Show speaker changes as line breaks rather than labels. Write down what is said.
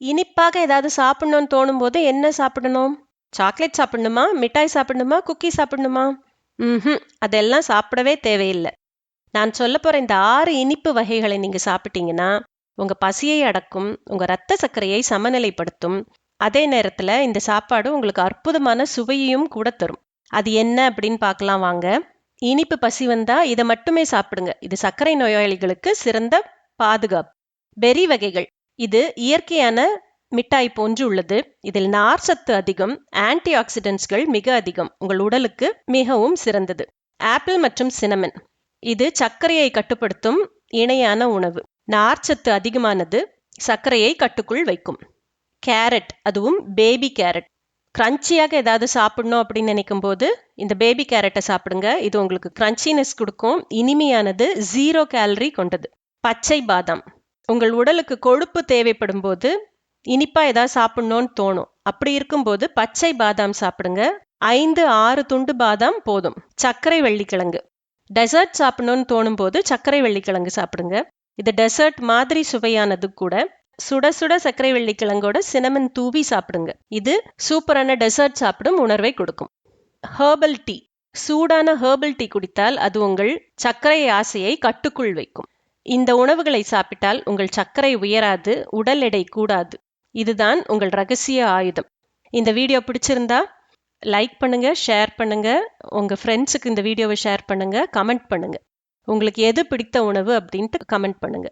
இனிப்பாக ஏதாவது சாப்பிடணும்னு தோணும் போது என்ன சாப்பிடணும்? சாக்லேட் சாப்பிடணுமா? மிட்டாய் சாப்பிடணுமா? குக்கி சாப்பிடணுமா? ம் அதெல்லாம் சாப்பிடவே தேவையில்லை. நான் சொல்ல போற இந்த ஆறு இனிப்பு வகைகளை நீங்க சாப்பிட்டீங்கன்னா உங்க பசியை அடக்கும் உங்க ரத்த சர்க்கரையை சமநிலைப்படுத்தும். அதே நேரத்துல இந்த சாப்பாடு உங்களுக்கு அற்புதமான சுவையையும் கூட தரும். அது என்ன அப்படின்னு பார்க்கலாம் வாங்க. இனிப்பு பசி வந்தா இதை மட்டுமே சாப்பிடுங்க. இது சர்க்கரை நோயாளிகளுக்கு சிறந்த பாதுகாப்பு. பெரி வகைகள். இது இயற்கையான மிட்டாய் போன்று உள்ளது. இதில் நார் சத்து அதிகம் ஆன்டி ஆக்சிடென்ட்ஸ்கள் மிக அதிகம். உங்கள் உடலுக்கு மிகவும் சிறந்தது. ஆப்பிள் மற்றும் சினமன். இது சர்க்கரையை கட்டுப்படுத்தும் இணையான உணவு. நார்ச்சத்து அதிகமானது சர்க்கரையை கட்டுக்குள் வைக்கும். கேரட் அதுவும் பேபி கேரட். கிரன்ச்சியாக ஏதாவது சாப்பிடணும் அப்படின்னு நினைக்கும் போது இந்த பேபி கேரட்டை சாப்பிடுங்க. இது உங்களுக்கு கிரன்ச்சினஸ் கொடுக்கும். இனிமையானது ஜீரோ கேலரி கொண்டது. பச்சை பாதாம். உங்கள் உடலுக்கு கொழுப்பு தேவைப்படும் போது இனிப்பா ஏதாவது சாப்பிடணும்னு தோணும். அப்படி இருக்கும்போது பச்சை பாதாம் சாப்பிடுங்க. ஐந்து ஆறு துண்டு பாதாம் போதும். சர்க்கரை வெள்ளிக்கிழங்கு. டெசர்ட் சாப்பிடணும்னு தோணும் போது சர்க்கரை வெள்ளிக்கிழங்கு சாப்பிடுங்க. இது டெசர்ட் மாதிரி சுவையானது கூட. சுட சுட சர்க்கரை வெள்ளிக்கிழங்கோட சினமன் தூவி சாப்பிடுங்க. இது சூப்பரான டெசர்ட் சாப்பிடும் உணர்வை கொடுக்கும். Herbal tea. சூடான ஹேர்பல் டீ குடித்தால் அது உங்கள் சர்க்கரை ஆசையை கட்டுக்குள் வைக்கும். இந்த உணவுகளை சாப்பிட்டால் உங்கள் சர்க்கரை உயராது உடல் எடை கூடாது. இதுதான் உங்கள் ரகசிய ஆயுதம். இந்த வீடியோ பிடிச்சிருந்தா லைக் பண்ணுங்க ஷேர் பண்ணுங்க. உங்க ஃப்ரெண்ட்ஸுக்கு இந்த வீடியோவை ஷேர் பண்ணுங்க கமெண்ட் பண்ணுங்க. உங்களுக்கு எது பிடித்த உணவு அப்படின்ட்டு கமெண்ட் பண்ணுங்க.